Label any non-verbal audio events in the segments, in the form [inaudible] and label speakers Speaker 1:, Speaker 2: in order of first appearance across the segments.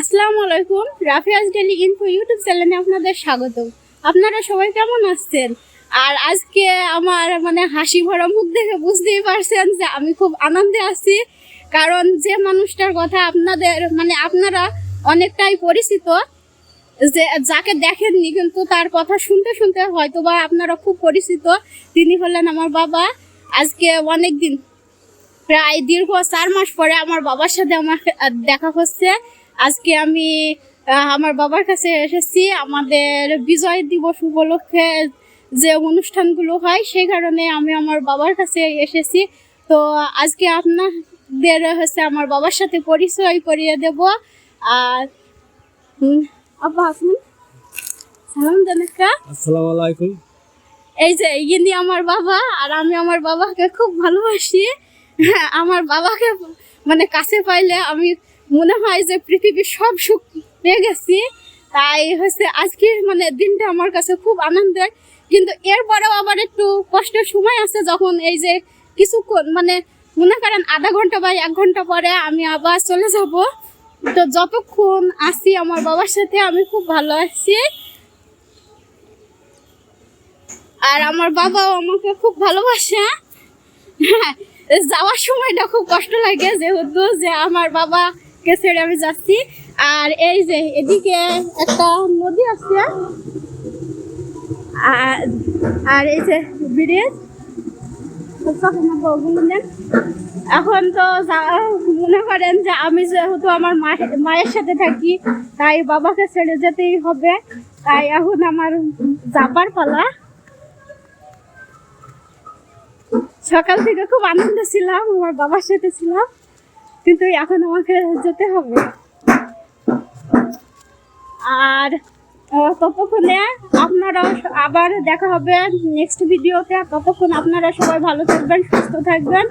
Speaker 1: আসসালামু আলাইকুম, রাফিয়াজ daily info YouTube চ্যানেলে আপনাদের স্বাগত আপনারা সবাই কেমন আছেন? আর আজকে আমার মানে হাসি ভরা মুখ দেখে বুঝতেই পারছেন যে আমি খুব আনন্দে আছি, কারণ যে মানুষটার কথা আপনাদের মানে আপনারা অনেকটাই পরিচিত, যে যাকে দেখেননি কিন্তু তার কথা শুনতে শুনতে হয়তো বা আপনারা খুব পরিচিত। তিনি হলেন আমার বাবা। আজকে অনেক দিন প্রায় দীর্ঘ চার মাস পরে আমার বাবার সাথে আমার দেখা হচ্ছে। আজকে আমি আমার বাবার কাছে এসেছি। আমাদের বিজয় দিবস উপলক্ষে যে অনুষ্ঠানগুলো হয় সেই কারণে আমি আমার বাবার কাছে এসেছি। তো আজকে আপনাদের হচ্ছে আমার বাবার সাথে পরিচয় করিয়ে দেব। আর হুম, আব্বা আসুন। সালাম জানাকা
Speaker 2: আসসালামু আলাইকুম।
Speaker 1: এই যে ইনি আমার বাবা আর আমি আমার বাবাকে খুব ভালোবাসি। হ্যাঁ, আমার বাবাকে মানে কাছে পাইলে আমি মনে হয় যে পৃথিবীর সব সুখ পেয়ে গেছি। তাই হচ্ছে আজকে মানে দিনটা আমার কাছে খুব আনন্দের। কিন্তু এরপরেও আবার একটু কষ্টের সময় আছে যখন এই যে কিছুক্ষণ মানে মনে করেন আধা ঘণ্টা বা এক ঘণ্টা পরে আমি আবার চলে যাব। তো যতক্ষণ আছি আমার বাবার সাথে আমি খুব ভালো আছি। আর আমার বাবাও আমাকে খুব ভালোবাসে। [laughs] যাওয়ার সময়টা খুব কষ্ট লাগে যেহেতু যে আমার বাবাকে ছেড়ে আমি যাচ্ছি। আর এই যে এদিকে একটা নদী আছে। আর এই যে ব্রিজ। এখন তো মনে করেন যে আমি যেহেতু আমার মায়ের সাথে থাকি, তাই বাবাকে ছেড়ে যেতেই হবে। তাই এখন আমার যাবার পালা। সকাল থেকে খুব আনন্দ ছিলাম, আমার বাবার সাথে ছিলাম। কিন্তু এখন আমাকে যেতে হবে। আর ততক্ষণে আপনারা আবার দেখা হবে নেক্সট ভিডিওতে ততক্ষণ আপনারা সবাই ভালো থাকবেন, সুস্থ থাকবেন।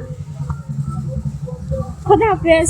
Speaker 1: খোদা হাফেজ।